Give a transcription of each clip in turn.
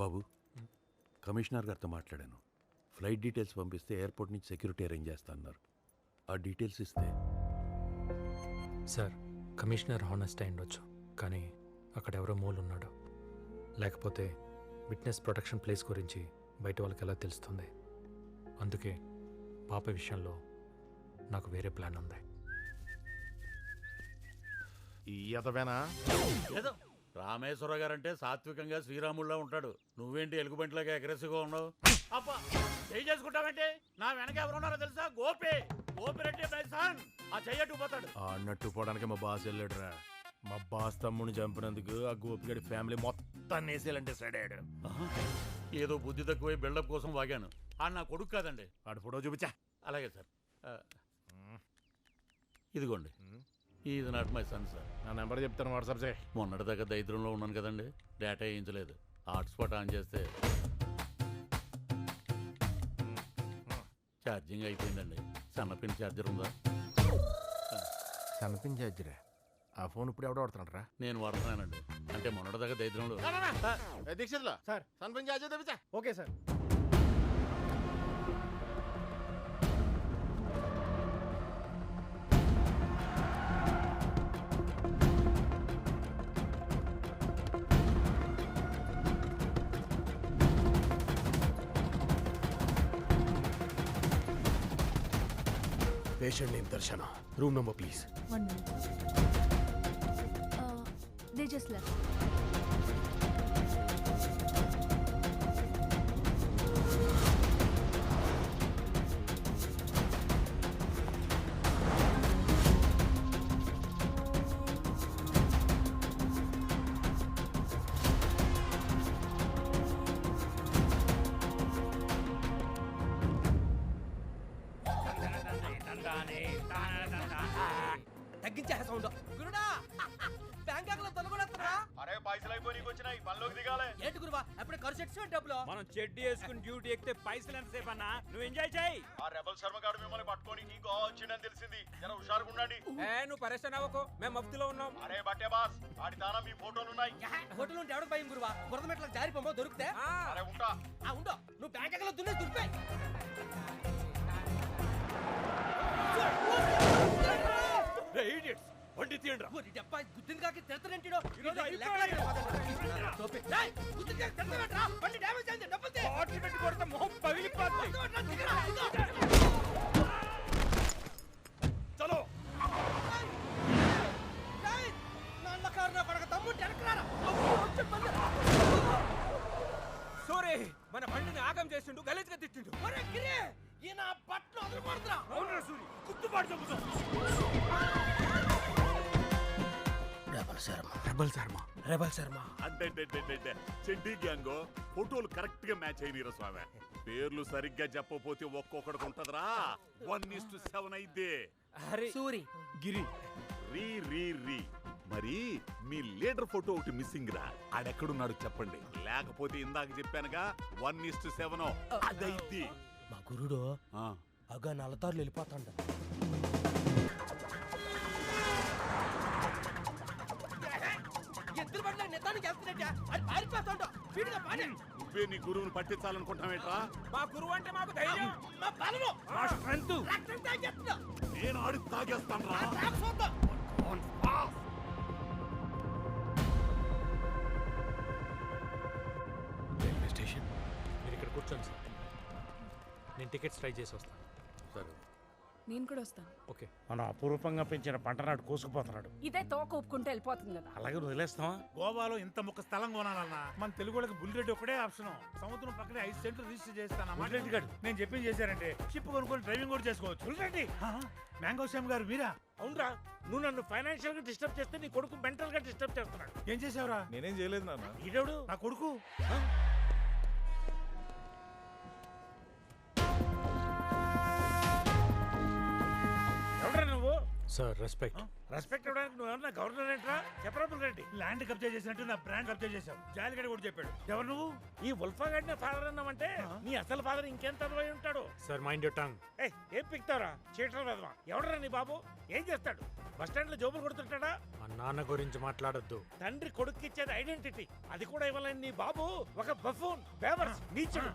బాబు commissioner గారితో మాట్లాడాను. Flight details పంపిస్తే ఎయిర్పోర్ట్ నుంచి సెక్యూరిటీ అరేంజ్ చేస్తా అన్నారు ఆ డీటెయిల్స్ ఇస్తే. సార్ కమిషనర్ హానెస్ట్ అయి ఉండొచ్చు కానీ అక్కడ ఎవరో మూలు ఉన్నాడు లేకపోతే విట్నెస్ ప్రొటెక్షన్ ప్లేస్ గురించి బయట వాళ్ళకి ఎలా తెలుస్తుంది? అందుకే పాప విషయంలో నాకు వేరే ప్లాన్ ఉంది. ఈ అతవేనా ఏదో రామేశ్వర గారంటే సాత్వికంగా శ్రీరాముళ్ళ ఉంటాడు. నువ్వేంటి ఎలుగుబంటిలాగా అగ్రెసివ్గా ఉన్నావు? అబ్బా చేయి చేసుకుంటావంటే? నా వెనక ఎవరు ఉన్నారో తెలుసా? గోపి. గోపిరెడ్డి బైసాన్ ఆ చెయ్యట్టు పోతాడు. ఆ అన్నట్టు పోవడానికి మా బాస్ వెళ్ళాడురా. మా బాస్ తమ్ముని చంపినందుకు ఆ గోపిగడి ఫ్యామిలీ మొత్తాన్ని వేసేయాలంటే డిసైడ్ అయ్యాడు. ఏదో బుద్ధి తక్కువై బిల్డప్ కోసం వాగాను. ఆ నా కొడుకు కాదండి. ఆడు ఫోటో చూపించా. అలాగే సార్. ఇదిగోండి. ఇది నాట్ మై సన్ సార్ నా నెంబర్ చెప్తాను వాట్సాప్ చేయి. మొన్నటిదాకా దరిద్రంలో ఉన్నాను కదండి. డేటా వేయించలేదు హాట్స్పాట్ ఆన్ చేస్తే. ఛార్జింగ్ అయిపోయిందండి. సన్నపిన్ ఛార్జర్ ఉందా? సన్పిన్ ఛార్జరా ఆ ఫోన్ ఇప్పుడు ఎవడో వాడుతున్నాడు రా నేను వాడుతున్నానండి. అంటే మొన్నటిదాకా దరిద్రంలో. దీక్షితులు? సార్. సన్పిన్ charger తెప్పించా? Okay sir. Patient name Darshan room number please one minute they just left తగ్గించే సౌండ్. గురుడా! బ్యాంకాక్లో తొలగొడతారా అరే పైసలు అయిపోయి వచ్చినాయి. పనిలోకి దిగాలే. ఏంటి గురువా? అప్పుడే ఖర్చు ఎట్టు డబ్బులు? మనం చెడ్డీ వేసుకుని డ్యూటీ ఎక్కితే పైసలు ఎంతసేపు అన్నా? నువ్వు ఎంజాయ్ చేయి. ఆ రెబల్ శర్మ గారు మిమ్మల్ని పట్టుకొని ఇంకో వచ్చిందని తెలిసింది. జర హుషారుగా ఉండండి. ఏ నువ్వు పరేషన్ అవ్వకు. మేము మఫ్తిలో ఉన్నాం. అరే బట్టే బాస్ ఆడి దానా మీ ఫోటోలు ఉన్నాయి? హోటల్ ఉంటే ఎవరికి భయం గురువా? బురద మెట్ల జారిపోమో దొరికితే? ఆ, అరే ఉంటా. ఆ ఉండో. నువ్వు బ్యాంకాక్లో దున్నే దులిపాయి. వండి తీయండి డబ్బా గుద్దిన కాకి తిడతానంటిడో ఈరోజు అయిపోయాయి. గుద్దిన కాకి తిడతానంటరా బండి డ్యామేజ్ అయింది డబ్బులు తే. బాటిల్ పెట్టి కొడితే మొహం దిగరా. చలో. నాన్న కారు నా కొడక తమ్ముడు వెనకరారా సోరీ మన బండిని ఆగం చేసిండు గలీజ్గా తిట్టిండు. ఒరే గిరి ఈయన బట్టలు వదలకూడదురా. అవును సూరి కుట్టుబాటు చంపుతాం rebel Sharma rebel Sharma rebel Sharma అంటే చెడ్డీ గ్యాంగ్ ఫోటోలు కరెక్ట్గా మ్యాచ్ అయినరా స్వామి. పేర్లు సరిగ్గా చెప్పకపోతే ఒక్కొక్కడికి ఉంటదిరా. వన్ ఇస్ టు సెవెన్ అయితే అరే సూరి. గిరి. రీ రీ రీ. మరి మీ లీడర్ ఫోటో ఒకటి మిస్సింగ్ రా. ఆడెక్కడున్నాడు చెప్పండి. లేకపోతే ఇందాక చెప్పానుగా వన్ ఇస్ టు సెవెన్ అదైతే మా గురుడు ఆ, అగా నల్లతారులు వెళ్ళిపోతాడు. ఎద్దులు బండ్ల నిదానికి వెళ్తున్నట్ట అది పారిపోతాడు వీడిగా పాడి నువ్వే నీ గురువుని మా గురువు అంటే మాకు ధైర్యం. మా బలము. మా స్ట్రెంత్ రక్తం తాగేస్తున్నా. నేను ఆడి తాగేస్తాను రా నాకు చూద్దాం రైల్వే స్టేషన్. మీరు ఇక్కడ కూర్చోండి సార్. నేను టికెట్స్ ట్రై చేసి వస్తాను. సరే. నేను కూడా వస్తాను. ఓకే. మనం అపురూపంగా పెంచిన పంట నాడు కోసుకుపోతున్నాడు. ఇదే తోక ఒప్పుకుంటే వెళ్ళిపోతుంది కదా. అలాగే వదిలేస్తావా? గోవాలో ఇంత ముక్క స్థలం కొనాలన్నా మన తెలుగు వాళ్ళకి బుల్లెట్ ఒకటే ఆప్షన్. సముద్రం పక్కనే ఐదు సెంట్లు రిజిస్టర్ చేస్తాను బుల్లెట్ గాడు. నేను చెప్పింది చేశారంటే షిప్ కొనుక్కొని డ్రైవింగ్ కూడా చేసుకోవచ్చు. చూడండి మ్యాంగో శ్యామ్ గారు మీరా? అవునరా. నువ్వు నన్ను ఫైనాన్షియల్గా డిస్టర్బ్ చేస్తే నీ కొడుకు మెంటల్గా డిస్టర్బ్ చేస్తున్నాడు. ఏం చేసావురా నేనేం చేయలేదు నాన్న. ఈడోడు నా కొడుకు? సార్ రెస్పెక్ట్ రెస్పెక్ట్ ఇవ్వడానికి నువ్వు ఏమన్నా గవర్నర్ ఏంట్రా? చెప్పరా రెడ్డి ల్యాండ్ కబ్జా చేసినట్టు నా బ్రాండ్ కబ్జా చేసావు జాలిగడి కూడా చెప్పాడు. ఎవరు నువ్వు? ఈ ఉల్ఫా గడిన ఫాదర్ అన్నామంటే నీ అసలు ఫాదర్ ఇంకెంత అదవై ఉంటాడు? సార్ మైండ్ యూర్ టంగ్ ఏయ్ ఏం పిక్తారా చీటర్ వెదవా ఎవడరా నీ బాబు? ఏం చేస్తాడు? బస్ స్టాండ్లో జోబులు కొడుతుంటాడా? మా నాన్న గురించి మాట్లాడొద్దు. తండ్రి కొడుకు ఇచ్చేది ఐడెంటిటీ అది కూడా ఇవ్వాలని నీ బాబు ఒక బఫూన్ బేవర్స్ నీచుడు.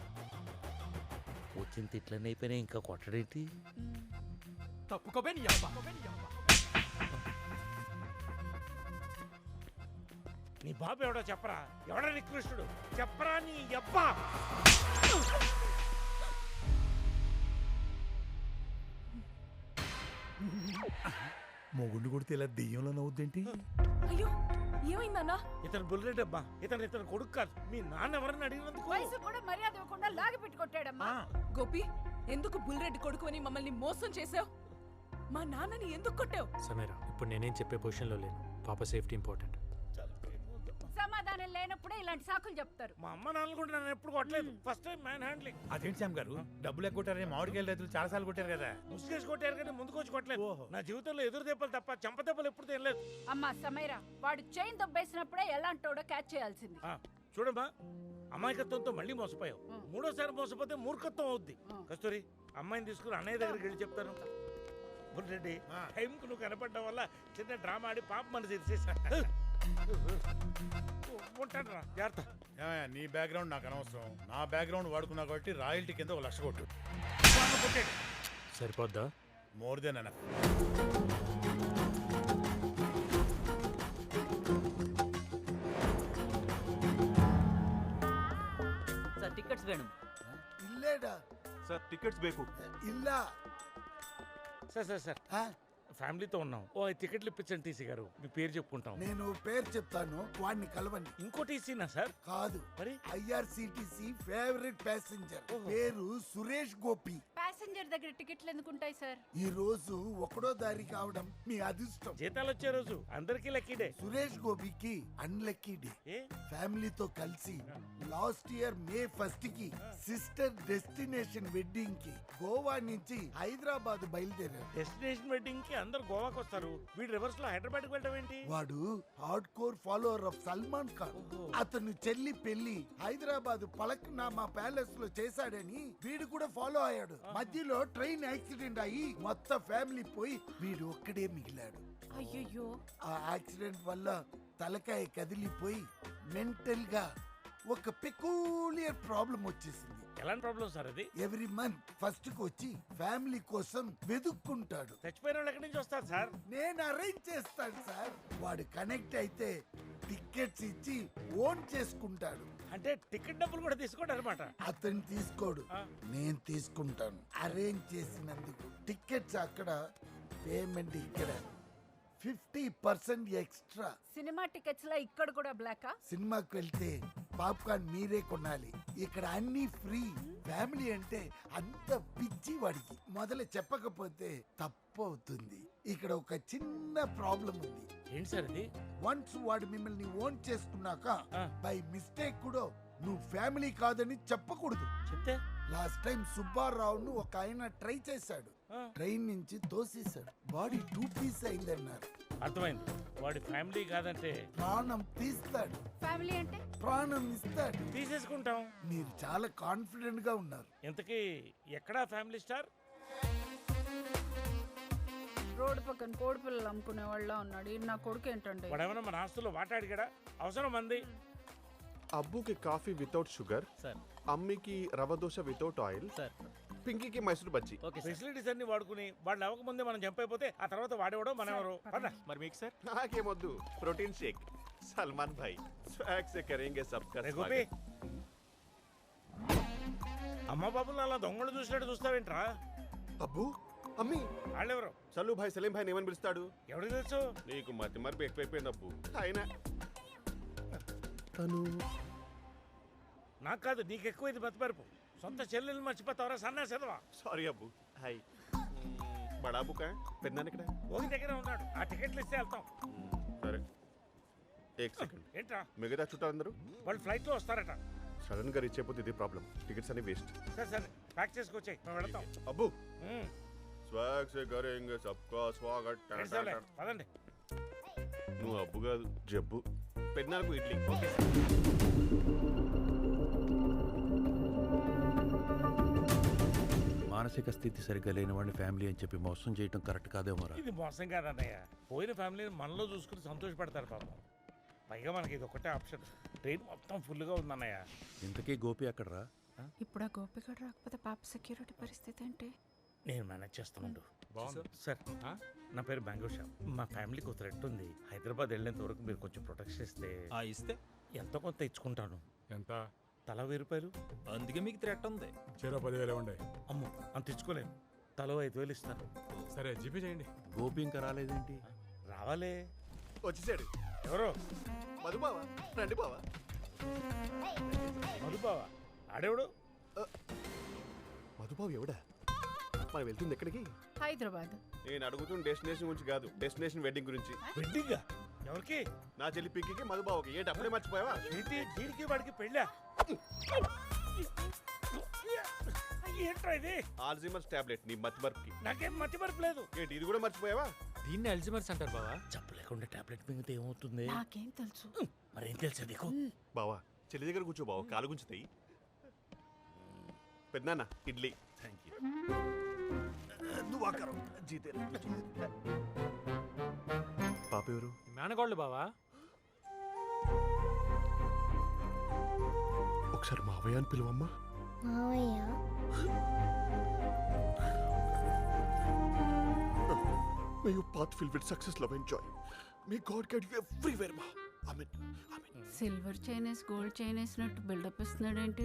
వచ్చిన అయిపోయినాయి. ఇంకా కొట్టడేంటి? తప్పుకోబే నీ అబ్బా నీ బాబు ఎవడో చెప్పరా? ఎవడా నికృష్టుడు. చెప్పరా నీ అబ్బా మొగుండు కొడితే ఇలా దెయ్యంలో నవ్వుద్దేంటి? అయ్యో ఏమైందన్నా? ఇతను బుల్లెట్ అబ్బా. ఇతను ఇతను కొడుకు కాదు. మీ నాన్న ఎవరని అడిగినందుకు? వయసు కూడా మర్యాద ఇవ్వకుండా లాగి పెట్టి కొట్టాడమ్మా ఆ. గోపి ఎందుకు బుల్రెడ్డి కొడుకు అని మమ్మల్ని మోసం చేసావు మా నాన్నని ఎందుకు కొట్టావు? సమీరా ఇప్పుడు నేనేం చెప్పే పొజిషన్లో లేను. పాప సేఫ్టీ ఇంపార్టెంట్. సమాధానం లేనప్పుడే ఇలాంటి సాకులు చెప్తారు. మా అమ్మ నాన్నలు కూడా నన్ను ఎప్పుడు కొట్టలేదు. ఫస్ట్ టైం మ్యాన్ హ్యాండ్లింగ్ అదేంటి శ్యామ్ గారు? డబ్బులు ఎక్కొట్టారని మామిడికాయల రైతులు చాలా సార్లు కొట్టారు కదా. ముసుగేసి కొట్టారు కానీ ముందుకు వచ్చి కొట్టలేదు. నా జీవితంలో ఎదురు దెబ్బలు తప్ప చెంప దెబ్బలు ఎప్పుడు తినలేదు. అమ్మా సమీరా వాడు చైన్ దొబ్బేసినప్పుడే ఎలాంటోడో క్యాచ్ చేయాల్సింది. ఆ, చూడమ్మా అమాయకత్వంతో మళ్ళీ మోసపోయావు. మూడోసారి మోసపోతే మూర్ఖత్వం అవుద్ది. కస్తూరి అమ్మాయిని తీసుకుని అన్నయ్య దగ్గరికి వెళ్ళి చెప్తాను. బుల్రెడ్డి టైంకు నువ్వు కనపడడం వల్ల చిన్న డ్రామా ఆడి పాప మనసు తెరిచేసా ఉంటాను రా జాగ్రత్త ఏమయ్య, నీ బ్యాక్గ్రౌండ్ నాకు అనవసరం నా బ్యాక్గ్రౌండ్ వాడుకున్నా కాబట్టి రాయల్టీ కింద ఒక లక్ష కొట్టు వాడిని కొట్టాడు. సరిపోద్దా more than enough sir tickets ಬೇಡ ಇಲ್ಲೇಡಾ సార్ టికెట్స్ బేకు ಇಲ್ಲ Sir sir sir. ఆ, ఫ్యామిలీతో ఉన్నాం. ఓ ఐదు టికెట్లు ఇప్పించండి టీసీ గారు. మీ పేరు చెప్పుకుంటాం. నేను పేరు చెప్తాను వాడిని కలవండి. ఇంకో టీసీనా సార్? కాదు. మరి? IRCTC favourite passenger. పేరు సురేష్ గోపి. ప్యాసింజర్ దగ్గర టికెట్లు ఎందుకు ఉంటాయి సార్? ఈ రోజు ఒకడో దారి కావడం మీ అదృష్టం. జీతాలు వచ్చే రోజు. అందరికీ లక్కీడే సురేష్ గోపికి అన్లక్కీ డే. ఏ? ఫ్యామిలీతో కలిసి లాస్ట్ ఇయర్ మే ఫస్ట్కి సిస్టర్ డెస్టినేషన్ వెడ్డింగ్కి గోవా నుంచి హైదరాబాద్ బయలుదేరారు. డెస్టినేషన్ వెడ్డింగ్కి అందరు గోవాకి వస్తారు. వీడు రివర్స్లో హైదరాబాద్కి వెళ్ళడం ఏంటి? వాడు hard core follower of Salman Khan. అతను చెల్లి పెళ్ళి హైదరాబాద్ పలక్నామా ప్యాలెస్లో చేశాడని వీడు కూడా ఫాలో అయ్యాడు. మధ్యలో ట్రైన్ యాక్సిడెంట్ అయ్యి మొత్తం ఫ్యామిలీ పోయి వీడు ఒక్కడే మిగిలాడు. అయ్యయ్యో. ఆ యాక్సిడెంట్ వల్ల తలకాయ కదిలిపోయి మెంటల్గా ఒక పెకూలియర్ ప్రాబ్లం వచ్చేసింది. ఎలాంటి ప్రాబ్లం సార్ అది? ఎవ్రీ మంత్ ఫస్ట్కి వచ్చి ఫ్యామిలీ కోసం వెతుక్కుంటాడు చచ్చిపోయిన వాళ్ళు ఎక్కడి నుంచి వస్తారు సార్? నేను అరేంజ్ చేస్తాను సార్. వాడు కనెక్ట్ అయితే టికెట్స్ ఇచ్చి ఓన్ చేసుకుంటాడు. అంటే టికెట్ డబ్బులు కూడా తీసుకోండి అనమాట అతను తీసుకోడు. నేను తీసుకుంటాను. అరేంజ్ చేసినందుకు టికెట్స్ అక్కడ పేమెంట్ ఇక్కడ. Fifty percent extra. Cinema tickets లా ఇక్కడ కూడా బ్లాకా? సినిమాకి వెళ్తే పాప్కార్న్ మీరే కొనాలి. ఇక్కడ అన్ని ఫ్రీ. ఫ్యామిలీ అంటే అంత పిచ్చి వాడికి. మొదలు చెప్పకపోతే తప్పు అవుతుంది ఇక్కడ ఒక చిన్న ప్రాబ్లం ఉంది. ఏంటి సార్ అది వన్స్ వాడు మిమ్మల్ని ఓన్ చేసుకున్నాక. బై మిస్టేక్ కూడా నువ్వు ఫ్యామిలీ కాదని చెప్పకూడదు. చెప్తే? లాస్ట్ టైం సుబ్బారావును ఒక ఆయన ట్రై చేశాడు. ట్రైన్ నుంచి తోసేశాడు. బాడీ టూ పీస్ అయిందన్నారు. అర్థమైంది. వాడి ఫ్యామిలీ కాదంటే ప్రాణం తీస్తాడు. ఫ్యామిలీ అంటే? ప్రాణం ఇస్తాడు. తీసేసుకుంటాం. మీరు చాలా కాన్ఫిడెంట్గా ఉన్నారు. ఇంతకీ ఎక్కడా ఫ్యామిలీ స్టార్? రోడ్డు పక్కన కోడి పిల్లలు అమ్ముకునే వాళ్ళ ఉన్నాడు. నా కొడుకు ఏంటండి? వాడు ఏమైనా మన ఆస్తుల్లో వాట అడిగాడా? అవసరం మంది అబ్బుకి coffee without sugar sir. అమ్మికి rava dosa without oil sir. పింకీకి Mysore bajji. Okay facilities అన్ని వాడుకుని వాళ్ళు అవ్వకముందే మనం జంప్ అయిపోతే ఆ తర్వాత వాడేవాడో మనం ఎవరు. మరి మీకు sir? నాకేమొద్దు. Protein shake. Salman bhai. Swag సే కరేంగే సబ్కా రే గోపి. స్వాగత్. అమ్మ బాబులు అలా దొంగలు చూసినట్టు చూస్తావేంట్రా? అబ్బు అమ్మి. వాళ్ళెవరు? సలు భాయ్ సలీం భాయ్ ఏమని పిలుస్తాడు? ఎవరికి తెలుసు? నీకు మతి మరపు ఎక్కువైపోయింది అబ్బు. అయినా తను. నాకు కాదు నీకు ఎక్కువ ఇది బతిపరుపు సొంత చెల్లెలు మర్చిపోతావరా సన్నా చదవా సారీ అబ్బు హాయ్ బడా బుకా? పెద్దాన్ని ఇక్కడ ఓగి దగ్గర ఉన్నాడు. ఆ టికెట్లు ఇస్తే వెళ్తాం. సరే. ఏక్ సెకండ్ ఏంట్రా? మిగతా చుట్టాలందరూ? వాళ్ళు ఫ్లైట్లో వస్తారట. సడన్గా రీచ్ అయిపోతే ఇది ప్రాబ్లం టికెట్స్ అన్ని వేస్ట్ సరే సరే. ప్యాక్ చేసుకొచ్చాయి. మేము వెళ్తాం. అబ్బు. స్వాగ్ సే కరేంగే సబ్కా స్వాగత్. పదండి. నువ్వు అబ్బు కాదు జబ్బు. పెద్దనాలకు ఇడ్లీ. ఓకే మానసిక స్థితి సరిగ్గా లేని వాడిని ఫ్యామిలీ అని చెప్పి మోసం చేయడం కరెక్ట్ కాదేమోరా ఇది మోసం కాదన్నయ్య. పోయిన ఫ్యామిలీని మనలో చూసుకుని సంతోషపడతారు పాపం. పైగా మనకి ఇది ఒకటే ఆప్షన్. ట్రైన్ మొత్తం ఫుల్గా ఉందన్నయ్య. ఇంతకీ గోపి అక్కడరా ఇప్పుడు ఆ గోపికడు రాకపోతే పాప సెక్యూరిటీ పరిస్థితి ఏంటి? నేను మేనేజ్ చేస్తానుండు సార్ నా పేరు బెంగళూరు షా మా ఫ్యామిలీకి ఒక థ్రెట్ ఉంది. హైదరాబాద్ వెళ్ళేంత వరకు మీరు కొంచెం ప్రొటెక్షన్ ఇస్తే ఇస్తే? ఎంతో కొంత ఇచ్చుకుంటాను. ఎంత? తల వెయ్యి రూపాయలు. అందుకే మీకు థ్రెట్ ఉంది. చెరో పదివేలు ఉండే అమ్మో అంత ఇచ్చుకోలేను. తలో ఐదు వేలు ఇస్తాను. సరే జీపే చేయండి. గోపి ఇంకా రాలేదేంటి? రావాలే. వచ్చేసాడు. ఎవరో? మధు బావా రండి బావా. మధుబావా ఆడేవుడు? మధుబాబు ఎవడా? మనం వెళ్తుంది ఎక్కడికి? హైదరాబాద్. నేను అడుగుతున్న డెస్టినేషన్ గురించి కాదు డెస్టినేషన్ వెడ్డింగ్ గురించి. వెడ్డింగా? ఎవరికి? నా చెల్లి పిక్కి మధుబాబుకి ఏంటి అప్పుడే మర్చిపోయావా? ఏంటి దీనికి వాడికి పెళ్ళా? ఏంట్రా ఇది? ఆల్జీమర్స్ టాబ్లెట్ నీ నాకేం లేదు. ఏంటి ఇది కూడా మర్చిపోయావా? దీన్ని అల్జిమర్స్ అంటారు బావా. చెప్పలేకుండా టాబ్లెట్ మింగితే ఏమవుతుంది? నాకేం తెలుసు. మరేం తెలుసా నీకు? బావా చెల్లి దగ్గర కూర్చో బావ కాలు గుంచుతాయి పెద్దనాన్న ఇడ్లీ. థ్యాంక్ యూ పాప ఎవరు? మేనగోళ్ళు బావా ఒకసారి మావయ్య అని పిలువమ్మా May your path filled with success, love, and joy. May God guide you everywhere, ma. Amen. Amen. Silver Chinese gold Chinese nut buildup ఇస్తున్నాడు ఏంటి